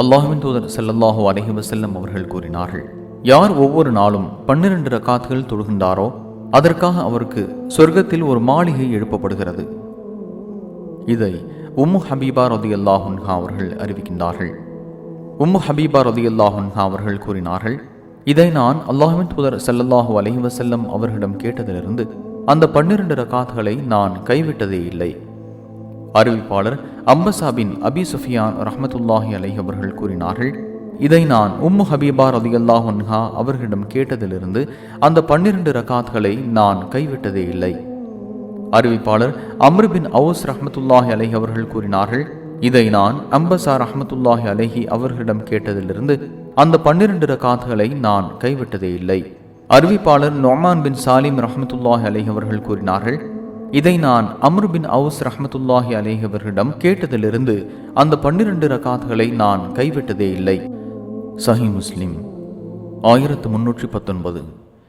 அல்லாஹுவின் தூதர் செல்லல்லாஹு அலைஹி செல்லம் அவர்கள் கூறினார்கள் யார் ஒவ்வொரு நாளும் பன்னிரண்டு ரக்காத்துகள் தொழுகின்றாரோ அதற்காக அவருக்கு சொர்க்கத்தில் ஒரு மாளிகை எழுப்பப்படுகிறது. இதை உம்மு ஹபீபா ரதியல்லாஹுன்ஹா அவர்கள் அறிவிக்கின்றார்கள். உம்மு ஹபீபா ரதியல்லாஹுன்ஹா அவர்கள் கூறினார்கள் இதை நான் அல்லாஹுவின் தூதர் செல்லல்லாஹு அலைஹி செல்லம் அவர்களிடம் கேட்டதிலிருந்து அந்த பன்னிரண்டு ரகாத்துகளை நான் கைவிட்டதே இல்லை. அறிவிப்பாளர் அம்பசாபின் அபி சுஃபியான் ரஹமத்துல்லாஹி அலை அவர்கள் கூறினார்கள் இதை நான் உம்மு ஹபீபா ரதியல்லாஹுன்ஹா அவர்களிடம் கேட்டதிலிருந்து அந்த பன்னிரண்டு ரகாத்களை நான் கைவிட்டதே இல்லை. அறிவிப்பாளர் அம்ருபின் அவுஸ் ரஹமத்துல்லாஹி அலை அவர்கள் கூறினார்கள் இதை நான் அம்பசா ரஹ்மத்துல்லாஹி அலைஹி அவர்களிடம் கேட்டதிலிருந்து அந்த பன்னிரண்டு ரகாத்களை நான் கைவிட்டதே இல்லை. அறிவிப்பாளர் நொமான் பின் சாலிம் ரஹமத்துல்லாஹி அலை அவர்கள் கூறினார்கள் இதை நான் அம்ருபின் அவுஸ் ரஹமத்துல்லாஹி அலேஹவர்களிடம் கேட்டதிலிருந்து அந்த பன்னிரண்டு ரகாத்களை நான் கைவிட்டதே இல்லை. சஹி முஸ்லிம் ஆயிரத்து முன்னூற்றி பத்தொன்பது.